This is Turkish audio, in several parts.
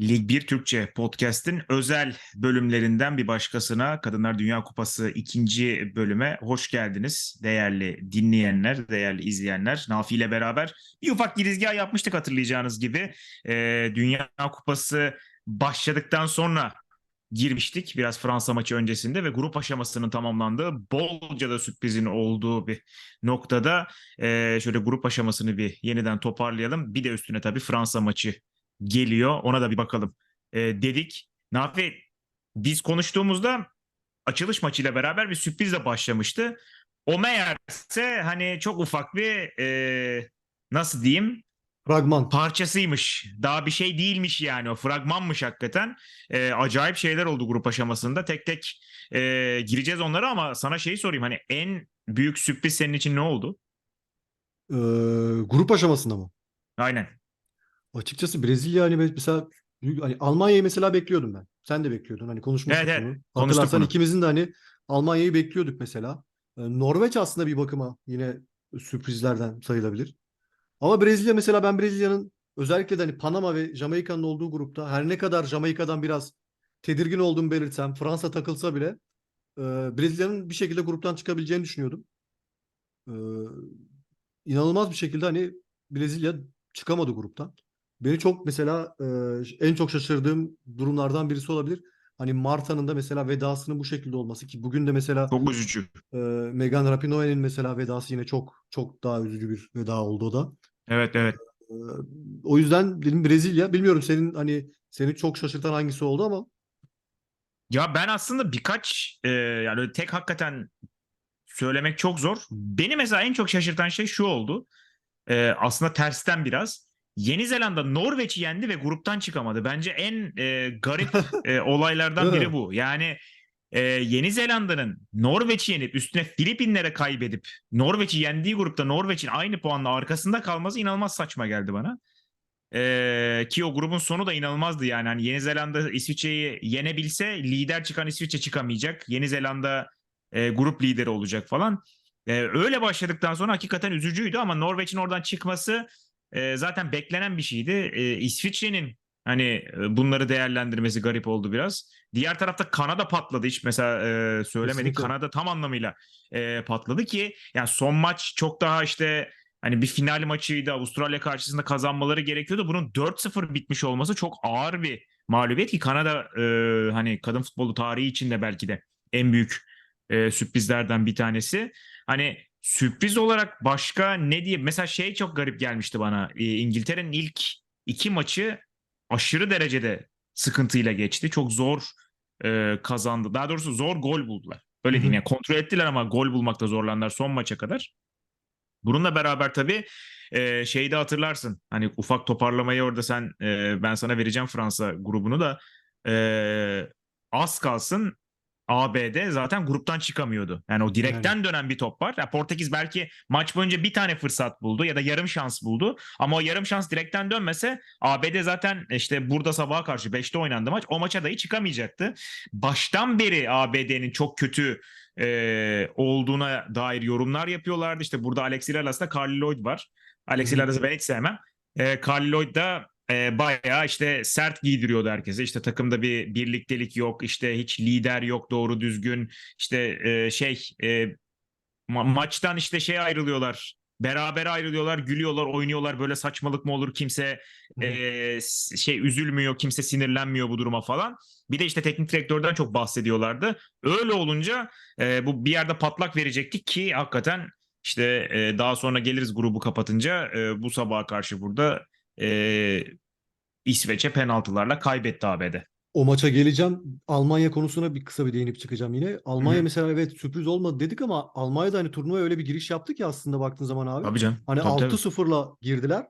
Lig 1 Türkçe podcast'in özel bölümlerinden bir başkasına Kadınlar Dünya Kupası ikinci bölüme hoş geldiniz değerli dinleyenler, değerli izleyenler. Nafi ile beraber bir ufak girizgah yapmıştık hatırlayacağınız gibi. Ee, Dünya Kupası başladıktan sonra girmiştik biraz Fransa maçı öncesinde ve grup aşamasının tamamlandığı bolca da sürprizin olduğu bir noktada e, şöyle grup aşamasını bir yeniden toparlayalım. Bir de üstüne tabii Fransa maçı geliyor. Ona da bir bakalım e, dedik. Nafi biz konuştuğumuzda açılış maçıyla beraber bir sürprizle başlamıştı. O meğerse hani çok ufak bir e, nasıl diyeyim Fragman. parçasıymış. Daha bir şey değilmiş yani o fragmanmış hakikaten. E, acayip şeyler oldu grup aşamasında. Tek tek e, gireceğiz onlara ama sana şeyi sorayım. Hani en büyük sürpriz senin için ne oldu? Ee, grup aşamasında mı? Aynen. Açıkçası Brezilya hani mesela hani Almanya'yı mesela bekliyordum ben. Sen de bekliyordun. Hani konuşmuştuk Evet, evet. bunu. Konuştuk Hatırlarsan bunu. ikimizin de hani Almanya'yı bekliyorduk mesela. Ee, Norveç aslında bir bakıma yine sürprizlerden sayılabilir. Ama Brezilya mesela ben Brezilya'nın özellikle de hani Panama ve Jamaika'nın olduğu grupta her ne kadar Jamaika'dan biraz tedirgin olduğumu belirtsem Fransa takılsa bile e, Brezilya'nın bir şekilde gruptan çıkabileceğini düşünüyordum. Ee, inanılmaz bir şekilde hani Brezilya çıkamadı gruptan. Beni çok mesela e, en çok şaşırdığım durumlardan birisi olabilir. Hani Marta'nın da mesela vedasının bu şekilde olması ki bugün de mesela Çok üzücü. e, Megan Rapinoe'nin mesela vedası yine çok çok daha üzücü bir veda oldu o da. Evet evet. E, o yüzden dedim Brezilya. Bilmiyorum senin hani seni çok şaşırtan hangisi oldu ama Ya ben aslında birkaç e, yani tek hakikaten söylemek çok zor. Beni mesela en çok şaşırtan şey şu oldu. E, aslında tersten biraz. Yeni Zelanda Norveç'i yendi ve gruptan çıkamadı. Bence en e, garip e, olaylardan biri bu. Yani e, Yeni Zelanda'nın Norveç'i yenip üstüne Filipinlere kaybedip Norveç'i yendiği grupta Norveç'in aynı puanla arkasında kalması inanılmaz saçma geldi bana. Ee, ki o grubun sonu da inanılmazdı yani. Hani Yeni Zelanda İsviçre'yi yenebilse lider çıkan İsviçre çıkamayacak. Yeni Zelanda e, grup lideri olacak falan. Ee, öyle başladıktan sonra hakikaten üzücüydü ama Norveç'in oradan çıkması e, zaten beklenen bir şeydi. E, İsviçre'nin hani bunları değerlendirmesi garip oldu biraz. Diğer tarafta Kanada patladı hiç mesela e, söylemedik. Kesinlikle. Kanada tam anlamıyla e, patladı ki yani son maç çok daha işte Hani bir final maçıydı Avustralya karşısında kazanmaları gerekiyordu. Bunun 4-0 bitmiş olması çok ağır bir mağlubiyet ki Kanada e, hani kadın futbolu tarihi içinde belki de en büyük e, sürprizlerden bir tanesi. Hani sürpriz olarak başka ne diye mesela şey çok garip gelmişti bana. E, İngiltere'nin ilk iki maçı aşırı derecede sıkıntıyla geçti. Çok zor e, kazandı. Daha doğrusu zor gol buldular. Öyle diyeyim yani kontrol ettiler ama gol bulmakta zorlandılar son maça kadar. Bununla beraber tabii e, şeyi de hatırlarsın. Hani ufak toparlamayı orada sen e, ben sana vereceğim Fransa grubunu da e, az kalsın ABD zaten gruptan çıkamıyordu. Yani o direkten dönen bir top var. Ya Portekiz belki maç boyunca bir tane fırsat buldu ya da yarım şans buldu. Ama o yarım şans direkten dönmese ABD zaten işte burada sabaha karşı 5'te oynandı maç. O maça dahi çıkamayacaktı. Baştan beri ABD'nin çok kötü e, olduğuna dair yorumlar yapıyorlardı. İşte burada Alexis Lalas'ta Carly Lloyd var. Alexis Hı hı. Lalas'ı ben hiç sevmem. E, Carly Lloyd da e, bayağı işte sert giydiriyordu herkese. İşte takımda bir birliktelik yok. işte hiç lider yok doğru düzgün. İşte e, şey e, ma- maçtan işte şey ayrılıyorlar. Beraber ayrılıyorlar, gülüyorlar, oynuyorlar. Böyle saçmalık mı olur? Kimse e, şey üzülmüyor, kimse sinirlenmiyor bu duruma falan. Bir de işte teknik direktörden çok bahsediyorlardı. Öyle olunca e, bu bir yerde patlak verecektik ki hakikaten işte e, daha sonra geliriz grubu kapatınca e, bu sabaha karşı burada e, İsveç'e penaltılarla kaybetti ABD. O maça geleceğim. Almanya konusuna bir kısa bir değinip çıkacağım yine. Almanya Hı mesela evet sürpriz olmadı dedik ama Almanya da hani turnuvaya öyle bir giriş yaptı ki aslında baktığın zaman abi. Tabii canım. Hani tabii, tabii. 6-0'la girdiler.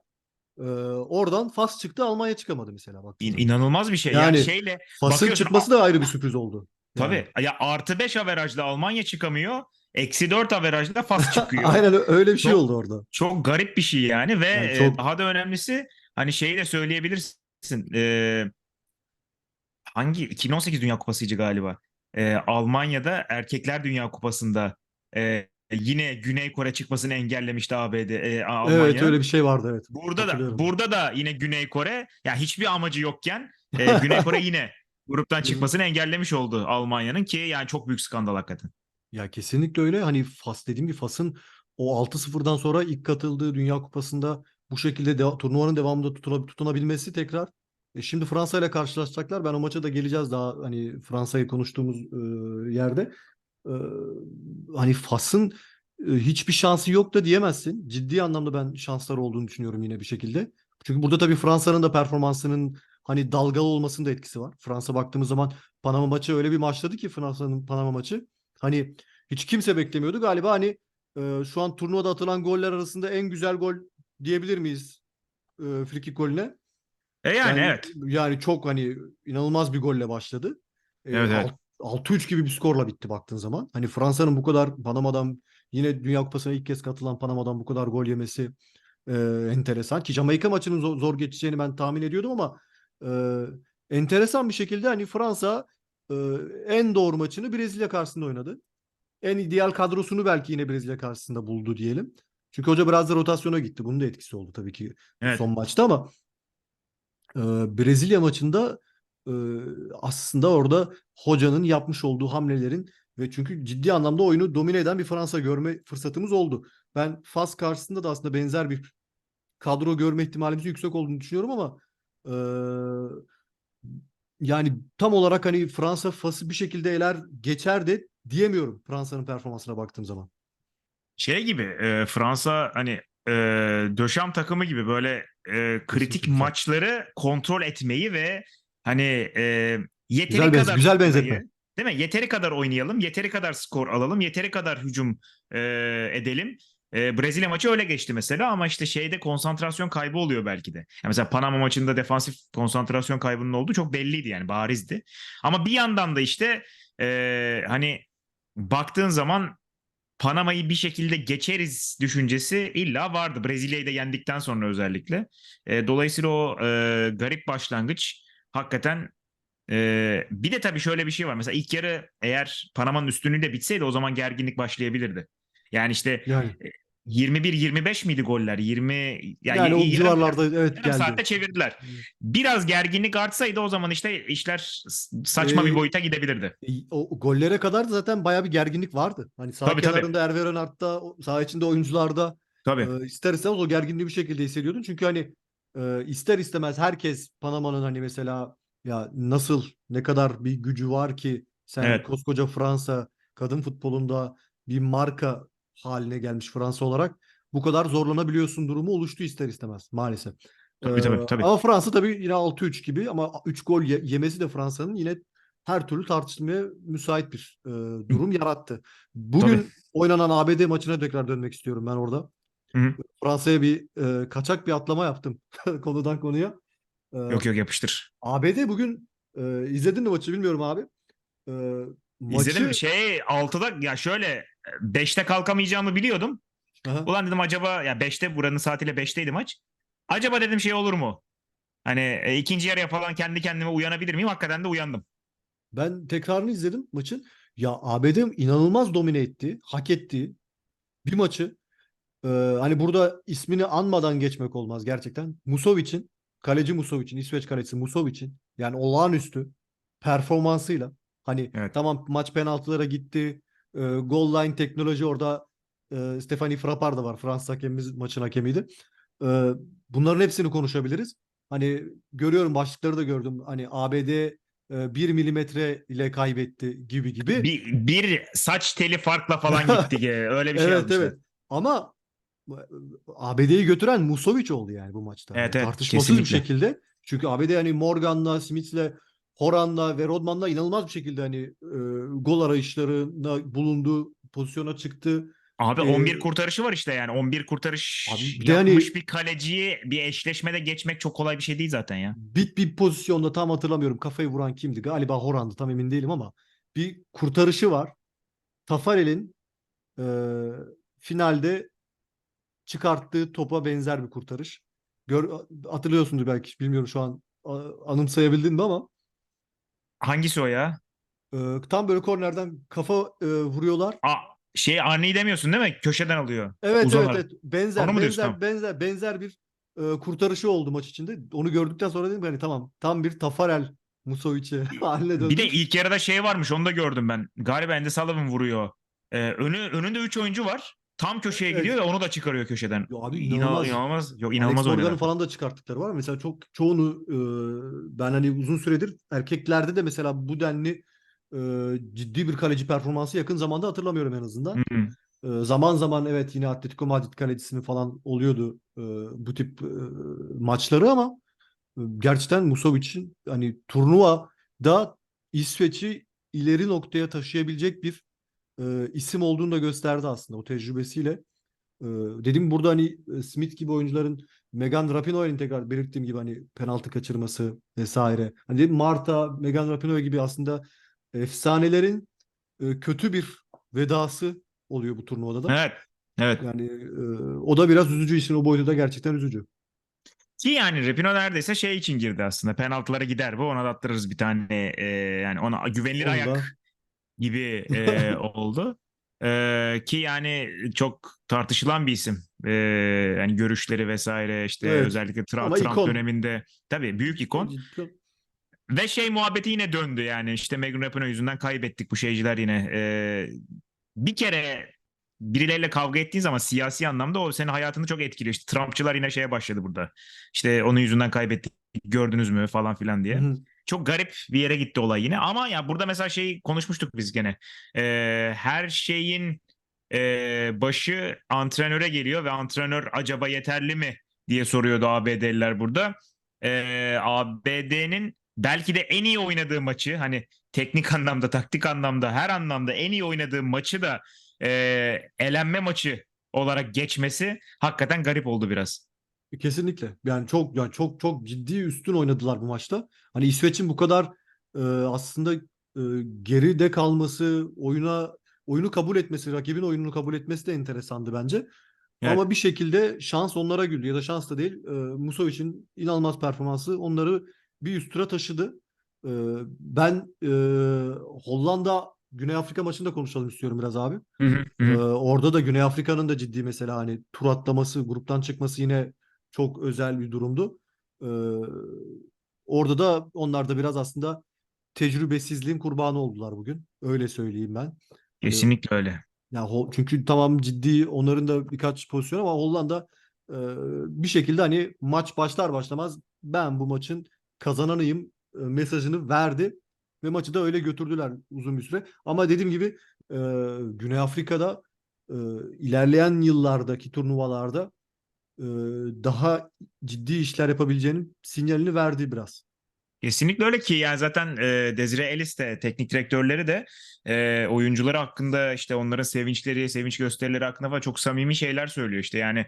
Ee, oradan Fas çıktı Almanya çıkamadı mesela baktığın İn- inanılmaz bir şey. Yani, Yani şeyle Fas'ın çıkması da ayrı bir sürpriz oldu. Yani. tabii ya artı 5 averajla Almanya çıkamıyor. Eksi 4 averajla Fas çıkıyor. Aynen öyle bir şey Çok- oldu orada. Çok garip bir şey yani ve Yani e, çok- daha da önemlisi hani şeyi de söyleyebilirsin. E, hangi 2018 Dünya Kupası'ydı galiba. E, Almanya'da Erkekler Dünya Kupası'nda e, yine Güney Kore çıkmasını engellemişti ABD e, Almanya. Evet öyle bir şey vardı evet. Burada da burada da yine Güney Kore ya hiçbir amacı yokken e, Güney Kore yine gruptan çıkmasını engellemiş oldu Almanya'nın ki yani çok büyük skandal hakikaten. Ya kesinlikle öyle. Hani Fas dediğim gibi Fas'ın o 6-0'dan sonra ilk katıldığı Dünya Kupası'nda bu şekilde deva- turnuvanın devamında tutuna- tutunabilmesi tekrar. E şimdi Fransa ile karşılaşacaklar. Ben o maça da geleceğiz daha hani Fransa'yı konuştuğumuz e, yerde. E, hani Fas'ın e, hiçbir şansı yok da diyemezsin. Ciddi anlamda ben şansları olduğunu düşünüyorum yine bir şekilde. Çünkü burada tabii Fransa'nın da performansının hani dalgalı olmasının da etkisi var. Fransa baktığımız zaman Panama maçı öyle bir maçladı ki Fransa'nın Panama maçı. Hani hiç kimse beklemiyordu. Galiba hani e, şu an turnuvada atılan goller arasında en güzel gol diyebilir miyiz e, frikik golüne? E yani, evet. Yani çok hani inanılmaz bir golle başladı. E, Evet, evet. alt- 6-3 gibi bir skorla bitti baktığın zaman. Hani Fransa'nın bu kadar Panama'dan yine Dünya Kupası'na ilk kez katılan Panama'dan bu kadar gol yemesi e, enteresan. Ki Jamaika maçının zor, zor geçeceğini ben tahmin ediyordum ama e, enteresan bir şekilde hani Fransa e, en doğru maçını Brezilya karşısında oynadı. En ideal kadrosunu belki yine Brezilya karşısında buldu diyelim. Çünkü hoca biraz da rotasyona gitti. Bunun da etkisi oldu tabii ki Evet. son maçta ama e, Brezilya maçında e, aslında orada hocanın yapmış olduğu hamlelerin ve çünkü ciddi anlamda oyunu domine eden bir Fransa görme fırsatımız oldu. Ben Fas karşısında da aslında benzer bir kadro görme ihtimalimizin yüksek olduğunu düşünüyorum ama e, yani tam olarak hani Fransa Fas'ı bir şekilde eler geçer de diyemiyorum Fransa'nın performansına baktığım zaman. Şey gibi e, Fransa hani e, Döşam takımı gibi böyle e, kritik güzel. maçları kontrol etmeyi ve hani e, yeteri Güzel, benz- kadar güzel benzetme. Değil mi? Yeteri kadar oynayalım, yeteri kadar skor alalım, yeteri kadar hücum e, edelim. E, Brezilya maçı öyle geçti mesela ama işte şeyde konsantrasyon kaybı oluyor belki de. Yani mesela Panama maçında defansif konsantrasyon kaybının olduğu çok belliydi yani barizdi. Ama bir yandan da işte e, hani baktığın zaman Panama'yı bir şekilde geçeriz düşüncesi illa vardı. Brezilya'yı da yendikten sonra özellikle. E, dolayısıyla o e, garip başlangıç hakikaten e, bir de tabii şöyle bir şey var. Mesela ilk yarı eğer Panama'nın üstünlüğüyle bitseydi o zaman gerginlik başlayabilirdi. Yani işte Yani 21-25 miydi goller? 20 yani, yani o civarlarda evet geldi. saatte çevirdiler. Biraz gerginlik artsaydı o zaman işte işler saçma Ee, bir boyuta gidebilirdi. E, O gollere kadar da zaten bayağı bir gerginlik vardı. Hani sağ Tabii, tabii. kenarında Hervé Renard'da, o- sağ içinde oyuncularda Tabii. e, ister istemez o gerginliği bir şekilde hissediyordun. Çünkü hani e, ister istemez herkes Panama'nın hani mesela ya nasıl ne kadar bir gücü var ki sen Evet. koskoca Fransa kadın futbolunda bir marka haline gelmiş Fransa olarak bu kadar zorlanabiliyorsun durumu oluştu ister istemez maalesef. Tabii, tabii, Ee, tabii. Ama Fransa tabii yine 6-3 gibi ama 3 gol ye- yemesi de Fransa'nın yine her türlü tartışmaya müsait bir e, durum yarattı. Bugün Tabii. oynanan ABD maçına tekrar dönmek istiyorum ben orada. Hı hı. Fransa'ya bir e, kaçak bir atlama yaptım konudan konuya. E, Yok yok yapıştır. ABD bugün e, izledin mi maçı bilmiyorum abi. E, maçı İzledim şey 6'da ya şöyle 5'te kalkamayacağımı biliyordum. Aha. Ulan dedim acaba ya 5'te buranın saatiyle 5'teydi maç. Acaba dedim şey olur mu? Hani e, ikinci yarıya falan kendi kendime uyanabilir miyim? Hakikaten de uyandım. Ben tekrarını izledim maçın. Ya ABD inanılmaz domine etti, hak etti bir maçı. Ee, hani burada ismini anmadan geçmek olmaz gerçekten. Musovic'in, kaleci Musovic'in, İsveç kalecisi Musovic'in yani olağanüstü performansıyla hani Evet. tamam maç penaltılara gitti. E, goal line teknoloji orada e, Stephanie Frappard da var. Fransız hakemimiz maçın hakemiydi. E, bunların hepsini konuşabiliriz. Hani görüyorum başlıkları da gördüm. Hani ABD e, 1 milimetre ile kaybetti gibi gibi. Bir, bir saç teli farkla falan gitti. e, Öyle bir şey evet evet. Ama ABD'yi götüren Musovic oldu yani bu maçta. Evet, evet, tartışmasız bir kesinlikle. şekilde. Çünkü ABD hani Morgan'la, Smith'le, Horan'la ve Rodman'la inanılmaz bir şekilde hani e, gol arayışlarına bulunduğu pozisyona çıktı. Abi Ee, 11 kurtarışı var işte yani. 11 kurtarış Abi de yapmış hani- bir kaleciyi bir eşleşmede geçmek çok kolay bir şey değil zaten ya. Bir, bir pozisyonda tam hatırlamıyorum kafayı vuran kimdi? Galiba Horan'dı tam emin değilim ama bir kurtarışı var. Tafarel'in e, finalde çıkarttığı topa benzer bir kurtarış. Gör, hatırlıyorsundur belki bilmiyorum şu an anımsayabildin mi ama Hangisi o ya? e, tam böyle kornerden kafa e, vuruyorlar. Aa, şey Arne'yi demiyorsun değil mi? Köşeden alıyor. Evet Uzanar. evet evet benzer Onu mu diyorsun? benzer Tamam. benzer benzer bir e, kurtarışı oldu maç içinde. Onu gördükten sonra dedim ki hani tamam tam bir Tafarel Musovic'i haline döndü. Bir de ilk yarıda şey varmış onu da gördüm ben. Galiba Andy Sullivan vuruyor. Ee, önü, önünde 3 oyuncu var. Tam köşeye Evet. gidiyor ve onu da çıkarıyor köşeden. Ya abi İnanılmaz. inanılmaz. Yok Alex inanılmaz Morgan'ın oynadı. falan da çıkarttıkları var. Mesela çok çoğunu e, ben hani uzun süredir erkeklerde de mesela bu denli e, ciddi bir kaleci performansı yakın zamanda hatırlamıyorum en azından. Hı hı. E, zaman zaman evet yine Atletico Madrid kalecisi mi falan oluyordu e, bu tip e, maçları ama e, gerçekten Musovic'in hani turnuvada İsveç'i ileri noktaya taşıyabilecek bir e, isim olduğunu da gösterdi aslında o tecrübesiyle. E, dedim burada hani e, Smith gibi oyuncuların Megan Rapinoe'nin tekrar belirttiğim gibi hani penaltı kaçırması vesaire. Hani dedim Marta, Megan Rapinoe gibi aslında efsanelerin e, kötü bir vedası oluyor bu turnuvada da. Evet. Evet. Yani e, o da biraz üzücü işin o boyutu da gerçekten üzücü. Ki yani Rapino neredeyse şey için girdi aslında. Penaltılara gider bu. Ona da attırırız bir tane e, yani ona güvenilir Onu da- ayak gibi e, oldu. E, ki yani çok tartışılan bir isim. E, yani görüşleri vesaire işte Evet. özellikle Tra- Ama Trump ikon. döneminde tabii büyük ikon. Ve şey muhabbeti yine döndü yani işte Megan Rapinoe yüzünden kaybettik bu şeyciler yine. Ee, bir kere birileriyle kavga ettiğin zaman siyasi anlamda o senin hayatını çok etkiliyor. İşte Trumpçılar yine şeye başladı burada. İşte onun yüzünden kaybettik gördünüz mü falan filan diye. Hı. Çok garip bir yere gitti olay yine ama ya burada mesela şey konuşmuştuk biz gene. Ee, her şeyin e, başı antrenöre geliyor ve antrenör acaba yeterli mi diye soruyordu ABD'liler burada. Ee, ABD'nin belki de en iyi oynadığı maçı hani teknik anlamda, taktik anlamda, her anlamda en iyi oynadığı maçı da e, elenme maçı olarak geçmesi hakikaten garip oldu biraz. Kesinlikle. Yani çok yani çok çok ciddi üstün oynadılar bu maçta. Hani İsveç'in bu kadar e, aslında e, geride kalması, oyuna oyunu kabul etmesi, rakibin oyununu kabul etmesi de enteresandı bence. Evet. Ama bir şekilde şans onlara güldü ya da şans da değil. E, Musovic'in inanılmaz performansı onları bir üst tura taşıdı. E, ben e, Hollanda Güney Afrika maçında konuşalım istiyorum biraz abi. Hı hı, hı Ee, orada da Güney Afrika'nın da ciddi mesela hani tur atlaması, gruptan çıkması yine çok özel bir durumdu. Ee, orada da onlar da biraz aslında tecrübesizliğin kurbanı oldular bugün. Öyle söyleyeyim ben. Kesinlikle öyle. Ya Ho- çünkü tamam ciddi onların da birkaç pozisyon ama Hollanda e, bir şekilde hani maç başlar başlamaz ben bu maçın kazananıyım e, mesajını verdi ve maçı da öyle götürdüler uzun bir süre. Ama dediğim gibi e, Güney Afrika'da e, ilerleyen yıllardaki turnuvalarda daha ciddi işler yapabileceğinin sinyalini verdi biraz. Kesinlikle öyle ki yani zaten e, Desire Ellis de teknik direktörleri de e, oyuncuları hakkında işte onların sevinçleri, sevinç gösterileri hakkında çok samimi şeyler söylüyor. İşte yani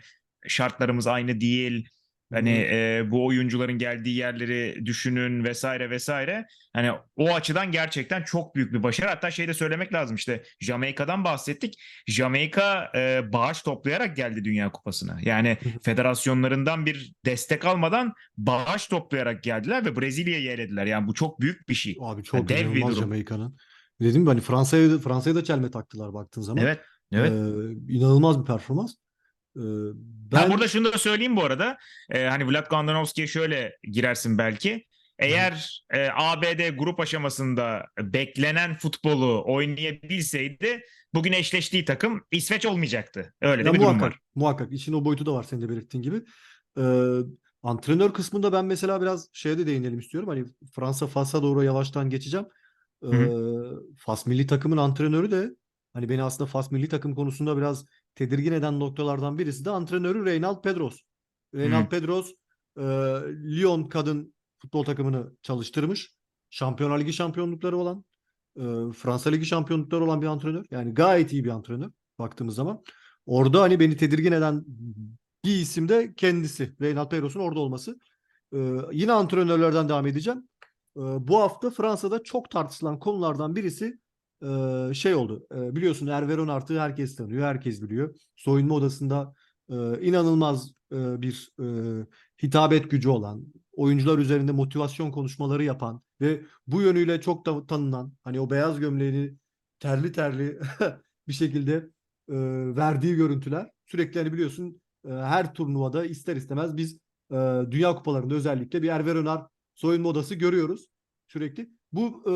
şartlarımız aynı değil. Hani e, bu oyuncuların geldiği yerleri düşünün vesaire vesaire. Hani o açıdan gerçekten çok büyük bir başarı. Hatta şey de söylemek lazım işte Jamaika'dan bahsettik. Jamaika e, bağış toplayarak geldi Dünya Kupası'na. Yani federasyonlarından bir destek almadan bağış toplayarak geldiler ve Brezilya'yı elediler. Yani bu çok büyük bir şey. Abi çok dev bir durum. Jamaika'nın. Dediğim gibi hani Fransa'ya Fransa'ya da çelme taktılar baktığın zaman. Evet. Evet. Ee, inanılmaz bir performans. Ee, Ben ben burada şunu da söyleyeyim bu arada. Ee, hani Vlad Gandanovski'ye şöyle girersin belki. Eğer e, ABD grup aşamasında beklenen futbolu oynayabilseydi bugün eşleştiği takım İsveç olmayacaktı. Öyle de Ya bir durum muhakkak, var. muhakkak. İşin o boyutu da var senin de belirttiğin gibi. Ee, antrenör kısmında ben mesela biraz şeye de değinelim istiyorum. Hani Fransa Fas'a doğru yavaştan geçeceğim. Ee, Fas milli takımın antrenörü de hani beni aslında Fas milli takım konusunda biraz tedirgin eden noktalardan birisi de antrenörü Reynald Pedros. Reynald Hı. Pedros e, Lyon kadın futbol takımını çalıştırmış. Şampiyonlar Ligi şampiyonlukları olan, e, Fransa Ligi şampiyonlukları olan bir antrenör. Yani gayet iyi bir antrenör baktığımız zaman. Orada hani beni tedirgin eden bir isim de kendisi. Reynald Pedros'un orada olması. Ee, yine antrenörlerden devam edeceğim. Ee, bu hafta Fransa'da çok tartışılan konulardan birisi şey oldu. Biliyorsun Hervé Renard'ı herkes tanıyor, herkes biliyor. Soyunma odasında inanılmaz bir hitabet gücü olan, oyuncular üzerinde motivasyon konuşmaları yapan ve bu yönüyle çok da tanınan, hani o beyaz gömleğini terli terli bir şekilde verdiği görüntüler sürekli hani biliyorsun e, her turnuvada ister istemez biz Dünya Kupalarında özellikle bir Hervé Renard soyunma odası görüyoruz sürekli. Bu e,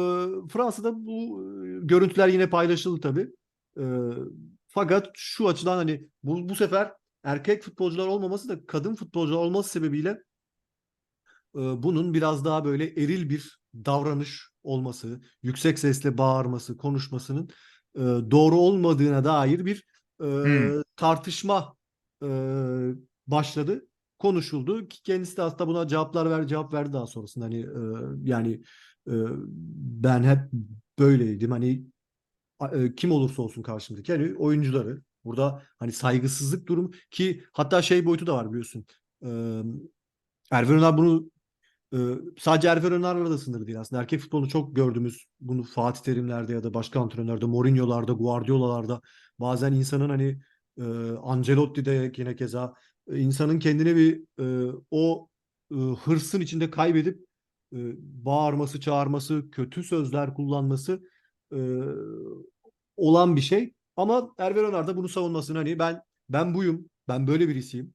Fransa'da bu e, görüntüler yine paylaşıldı tabii. E, fakat şu açıdan hani bu, bu sefer erkek futbolcular olmaması da kadın futbolcular olması sebebiyle e, bunun biraz daha böyle eril bir davranış olması, yüksek sesle bağırması, konuşmasının e, doğru olmadığına dair bir e, Hmm. tartışma e, başladı, konuşuldu. Kendisi de aslında buna cevaplar ver, cevap verdi daha sonrasında. Hani e, yani ben hep böyleydim. Hani kim olursa olsun karşımdaki hani oyuncuları burada hani saygısızlık durumu ki hatta şey boyutu da var biliyorsun. E, Hervé Renard bunu sadece Hervé Renard'la da sınırlı değil aslında. Erkek futbolunu çok gördüğümüz bunu Fatih Terimler'de ya da başka antrenörlerde, Mourinho'larda, Guardiola'larda bazen insanın hani Ancelotti'de yine keza insanın kendine bir o hırsın içinde kaybedip e, bağırması, çağırması, kötü sözler kullanması e, olan bir şey. Ama Hervé Renard da bunu savunmasını hani ben ben buyum, ben böyle birisiyim.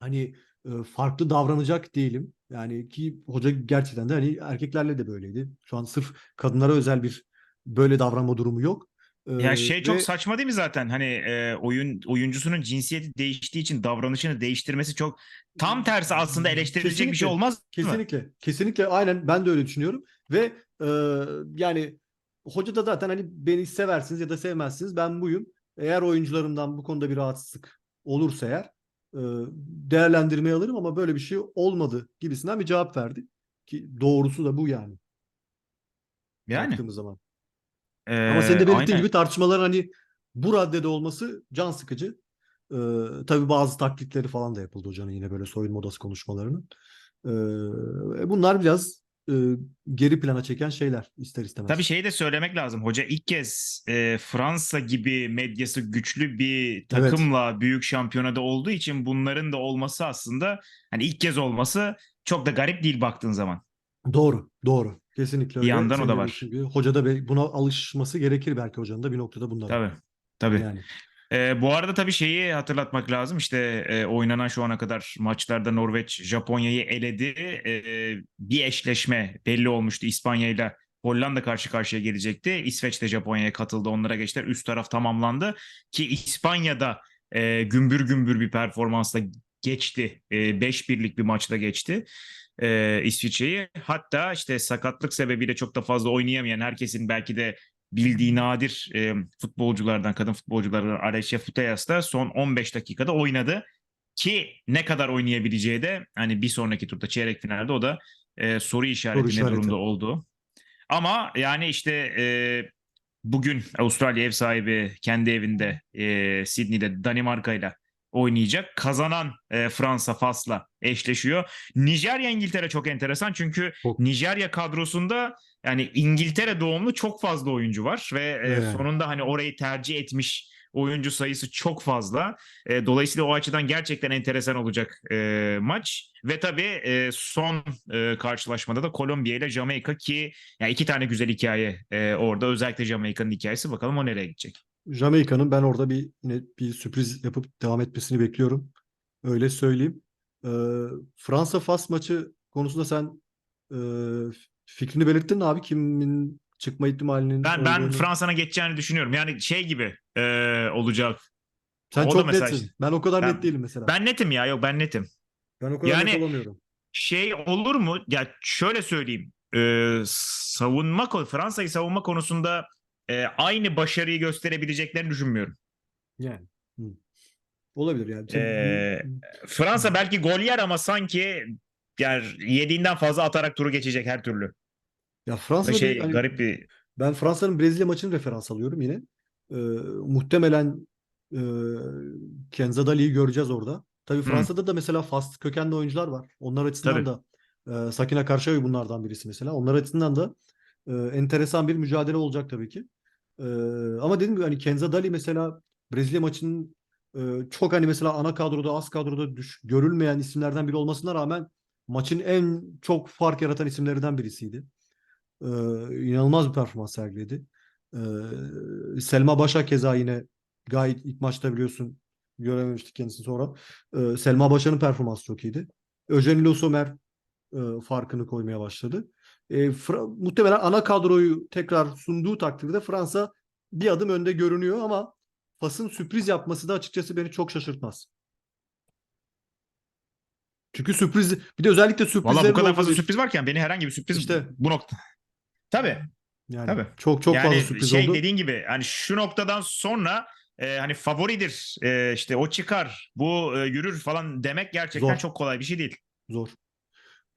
Hani e, farklı davranacak değilim. Yani ki hoca gerçekten de hani erkeklerle de böyleydi. Şu an sırf kadınlara özel bir böyle davranma durumu yok. Ya şey çok ve saçma değil mi zaten? Hani e, oyun oyuncusunun cinsiyeti değiştiği için davranışını değiştirmesi çok tam tersi aslında eleştirilecek bir şey Kesinlikle. olmaz mı? kesinlikle kesinlikle aynen ben de öyle düşünüyorum ve e, yani hoca da zaten hani beni seversiniz ya da sevmezsiniz ben buyum. Eğer oyuncularımdan bu konuda bir rahatsızlık olursa eğer e, değerlendirmeye alırım ama böyle bir şey olmadı gibisinden bir cevap verdi. Ki doğrusu da bu yani Yani. baktığımız zaman. E, Ama senin de belirttiğin aynen. gibi tartışmaların hani bu raddede olması can sıkıcı. Ee, tabii bazı taklitleri falan da yapıldı hocanın yine böyle soyunma odası konuşmalarının. Ee, bunlar biraz e, geri plana çeken şeyler ister istemez. Tabii şeyi de söylemek lazım. Hoca ilk kez e, Fransa gibi medyası güçlü bir takımla büyük şampiyonada olduğu için bunların da olması aslında hani ilk kez olması çok da garip değil baktığın zaman. Doğru, doğru. Kesinlikle Bir öyle. yandan o Senin da de var. gibi Hoca da buna alışması gerekir belki hocanın da bir noktada bunlara. Tabii. Tabii. Yani. Ee, bu arada tabii şeyi hatırlatmak lazım. İşte e, oynanan şu ana kadar maçlarda Norveç Japonya'yı eledi. Ee, bir eşleşme belli olmuştu İspanya ile Hollanda karşı karşıya gelecekti. İsveç de Japonya'ya katıldı. Onlara geçtiler. Üst taraf tamamlandı. Ki İspanya'da e, gümbür gümbür bir performansla geçti. E, 5-1'lik bir maçla geçti. E, İsviçre'yi. Hatta işte sakatlık sebebiyle çok da fazla oynayamayan herkesin belki de bildiği nadir e, futbolculardan, kadın futbolculardan Alessia Putellas da son 15 dakikada oynadı. Ki ne kadar oynayabileceği de hani bir sonraki turda çeyrek finalde o da e, soru işareti ne işareti. durumda oldu. Ama yani işte e, bugün Avustralya ev sahibi kendi evinde e, Sydney'de Danimarka ile oynayacak. Kazanan e, Fransa Fas'la eşleşiyor. Nijerya İngiltere çok enteresan çünkü Çok. Nijerya kadrosunda yani İngiltere doğumlu çok fazla oyuncu var ve e, Evet. sonunda hani orayı tercih etmiş oyuncu sayısı çok fazla. E, dolayısıyla o açıdan gerçekten enteresan olacak e, maç. Ve tabii e, son e, karşılaşmada da Kolombiya ile Jamaika ki yani iki tane güzel hikaye e, orada. Özellikle Jamaika'nın hikayesi. Bakalım o nereye gidecek. Jamaika'nın ben orada bir yine bir sürpriz yapıp devam etmesini bekliyorum. Öyle söyleyeyim. Ee, Fransa Fas maçı konusunda sen e, fikrini belirttin abi kimin çıkma ihtimalinin Ben ben olduğunu? Fransa'na geçeceğini düşünüyorum. Yani şey gibi e, olacak. Sen o çok mesela netsin. Ben o kadar Ben- net değilim mesela. Ben netim ya. Yok ben netim. Ben o kadar net Yani- olamıyorum. şey olur mu? Ya şöyle söyleyeyim. Ee, savunma konu- Fransa'yı savunma konusunda e, aynı başarıyı gösterebileceklerini düşünmüyorum. Yani. Hı. Olabilir yani. Ee, Fransa belki gol yer ama sanki yani yediğinden fazla atarak turu geçecek her türlü. ya Ve Fransa'da şey hani garip bir Ben Fransa'nın Brezilya maçını referans alıyorum yine. Ee, muhtemelen e, Kenzadali'yi göreceğiz orada. Tabii Fransa'da da mesela Fas kökenli oyuncular var. Onlar açısından da e, Sakina Karşıoy bunlardan birisi mesela. Onlar açısından da e, enteresan bir mücadele olacak tabii ki. E, ama dediğim gibi hani Kenzadali mesela Brezilya maçının e, çok hani mesela ana kadroda az kadroda düş, görülmeyen isimlerden biri olmasına rağmen maçın en çok fark yaratan isimlerinden birisiydi. Ee, inanılmaz bir performans sergiledi. Ee, Selma Başak keza yine gayet ilk maçta biliyorsun görememiştik kendisini sonra. Ee, Selma Başak'ın performansı çok iyiydi. Eugene Le Sommer e, farkını koymaya başladı. E, Fra- muhtemelen ana kadroyu tekrar sunduğu takdirde Fransa bir adım önde görünüyor ama Fas'ın sürpriz yapması da açıkçası beni çok şaşırtmaz. Çünkü sürpriz bir de özellikle Valla sürprizlerin bu kadar fazla sürpriz varken beni herhangi bir sürpriz İşte. bu nokta. Tabii. yani Tabii. çok çok fazla yani sürpriz şey oldu. dediğin gibi hani şu noktadan sonra e, hani favoridir e, işte o çıkar bu e, yürür falan demek gerçekten Zor. çok kolay bir şey değil. Zor.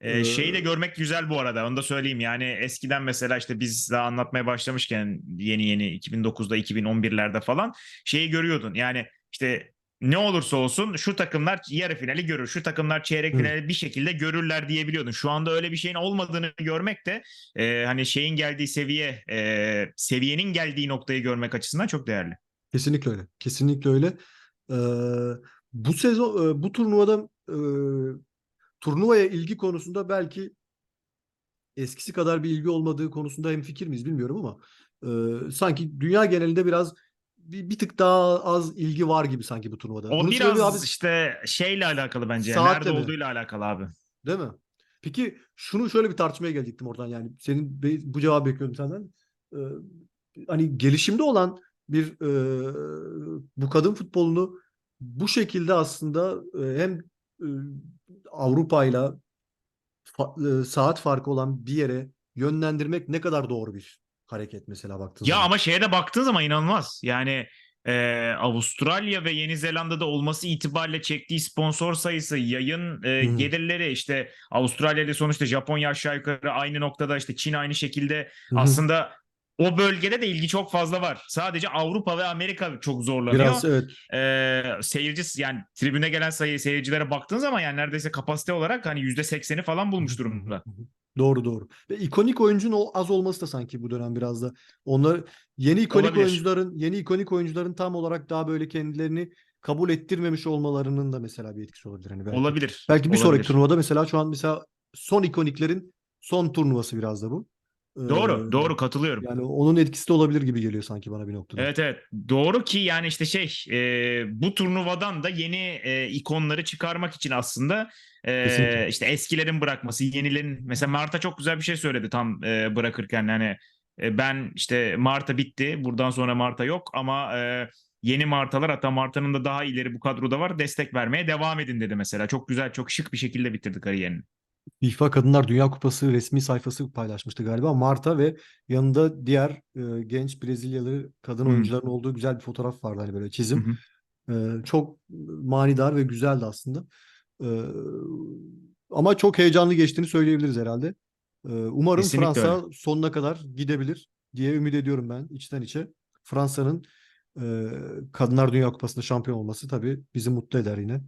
E, Ee, şeyi de görmek güzel bu arada onu da söyleyeyim yani eskiden mesela işte biz daha anlatmaya başlamışken yeni yeni 2009'da 2011'lerde falan şeyi görüyordun yani işte ne olursa olsun şu takımlar yarı finali görür, şu takımlar çeyrek Hı. finali bir şekilde görürler diyebiliyordun. Şu anda öyle bir şeyin olmadığını görmek de e, hani şeyin geldiği seviye, e, seviyenin geldiği noktayı görmek açısından çok değerli. Kesinlikle öyle. Kesinlikle öyle. Ee, bu sezon e, bu turnuvada e, turnuvaya ilgi konusunda belki eskisi kadar bir ilgi olmadığı konusunda hemfikir miyiz bilmiyorum ama e, sanki dünya genelinde biraz bir, bir tık daha az ilgi var gibi sanki bu turnuvada. O Bunun biraz abi işte şeyle alakalı bence. Nerede mi? olduğuyla alakalı abi. değil mi? Peki şunu şöyle bir tartışmaya gelecektim oradan yani. Senin bu cevabı bekliyorum senden. Ee, hani gelişimde olan bir e, bu kadın futbolunu bu şekilde aslında e, hem Avrupa'yla fa- e, saat farkı olan bir yere yönlendirmek ne kadar doğru bir hareket mesela baktığın Ya zaman. ama şeye de baktığın zaman inanılmaz. Yani e, Avustralya ve Yeni Zelanda'da olması itibariyle çektiği sponsor sayısı, yayın e, hı. gelirleri işte Avustralya'da sonuçta Japonya aşağı yukarı aynı noktada işte Çin aynı şekilde hı. aslında o bölgede de ilgi çok fazla var. Sadece Avrupa ve Amerika çok zorlanıyor. biraz evet e, seyirci yani tribüne gelen sayı seyircilere baktığın zaman yani neredeyse kapasite olarak hani yüzde sekseni falan bulmuş durumda. Doğru doğru. Ve ikonik oyuncunun o az olması da sanki bu dönem biraz da onlar yeni ikonik Olabilir. oyuncuların yeni ikonik oyuncuların tam olarak daha böyle kendilerini kabul ettirmemiş olmalarının da mesela bir etkisi olabilir hani belki. Olabilir. Belki bir sonraki olabilir. turnuvada mesela şu an mesela son ikoniklerin son turnuvası biraz da bu. Ee, Doğru, doğru katılıyorum. Yani onun etkisi de olabilir gibi geliyor sanki bana bir noktada. Evet evet doğru ki yani işte şey e, bu turnuvadan da yeni e, ikonları çıkarmak için aslında e, Kesinlikle. işte eskilerin bırakması yenilerin mesela Marta çok güzel bir şey söyledi tam e, bırakırken hani e, ben işte Marta bitti buradan sonra Marta yok ama e, yeni Martalar hatta Marta'nın da daha ileri bu kadroda var destek vermeye devam edin dedi mesela çok güzel çok şık bir şekilde bitirdi kariyerini. FIFA Kadınlar Dünya Kupası resmi sayfası paylaşmıştı galiba. Marta ve yanında diğer e, genç Brezilyalı kadın Hı. oyuncuların olduğu güzel bir fotoğraf vardı hani böyle çizim. hı. E, çok manidar ve güzeldi aslında. E, ama çok heyecanlı geçtiğini söyleyebiliriz herhalde. E, umarım Kesinlikle Fransa sonuna kadar gidebilir diye ümit ediyorum ben içten içe. Fransa'nın e, Kadınlar Dünya Kupası'nda şampiyon olması tabii bizi mutlu eder yine.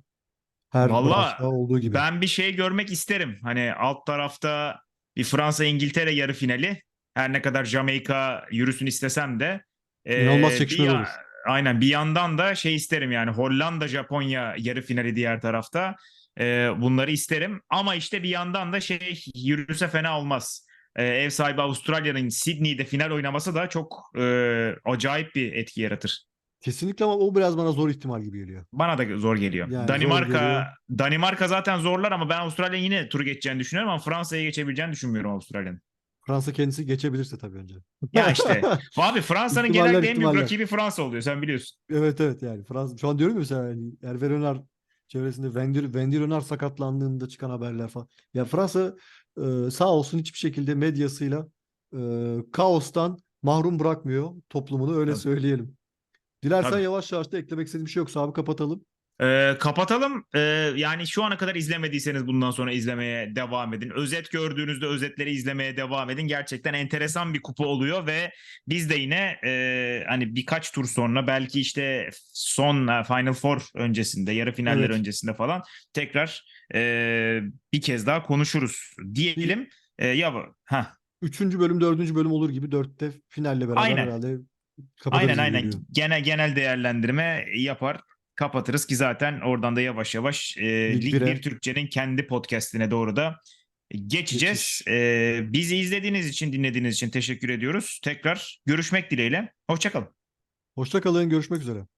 Her Vallahi olduğu gibi. Ben bir şey görmek isterim. Hani alt tarafta bir Fransa-İngiltere yarı finali. Her ne kadar Jamaika yürüsün istesem de. e, İnanılmaz bir çekişmeli olur. Aynen bir yandan da şey isterim yani Hollanda-Japonya yarı finali diğer tarafta. E, bunları isterim. Ama işte bir yandan da şey yürüse fena olmaz. E, ev sahibi Avustralya'nın Sydney'de final oynaması da çok e, acayip bir etki yaratır. Kesinlikle ama o biraz bana zor ihtimal gibi geliyor. Bana da zor geliyor. Yani zor Danimarka geliyor. Danimarka zaten zorlar ama ben Avustralya'nın yine turu geçeceğini düşünüyorum ama Fransa'ya geçebileceğini düşünmüyorum Avustralya'nın. Fransa kendisi geçebilirse tabii önce. Ya işte abi Fransa'nın genelde en büyük rakibi Fransa oluyor sen biliyorsun. Evet evet yani Fransa şu an diyorum ya mesela yani Hervé Renard çevresinde Wendy, Wendy Renard sakatlandığında çıkan haberler falan. Ya Fransa e, sağ olsun hiçbir şekilde medyasıyla e, kaostan mahrum bırakmıyor toplumunu öyle Tabii. söyleyelim. Dilersen Tabii. yavaş yavaş da eklemek istediğim bir şey yoksa abi kapatalım. Ee, kapatalım. Ee, yani şu ana kadar izlemediyseniz bundan sonra izlemeye devam edin. Özet gördüğünüzde özetleri izlemeye devam edin. Gerçekten enteresan bir kupa oluyor ve biz de yine e, hani birkaç tur sonra belki işte son e, Final Four öncesinde, yarı finaller Evet. öncesinde falan tekrar e, bir kez daha konuşuruz diyelim. E, ya ha Üçüncü bölüm, dördüncü bölüm olur gibi dörtte finalle beraber Aynen. herhalde Aynen aynen. geliyor. Genel genel değerlendirme yapar. Kapatırız ki zaten oradan da yavaş yavaş e, Lig Lig bire. 1 Türkçe'nin kendi podcastine doğru da geçeceğiz. Geçiş. E, bizi izlediğiniz için, dinlediğiniz için teşekkür ediyoruz. Tekrar görüşmek dileğiyle. Hoşçakalın. Hoşça kalın, görüşmek üzere.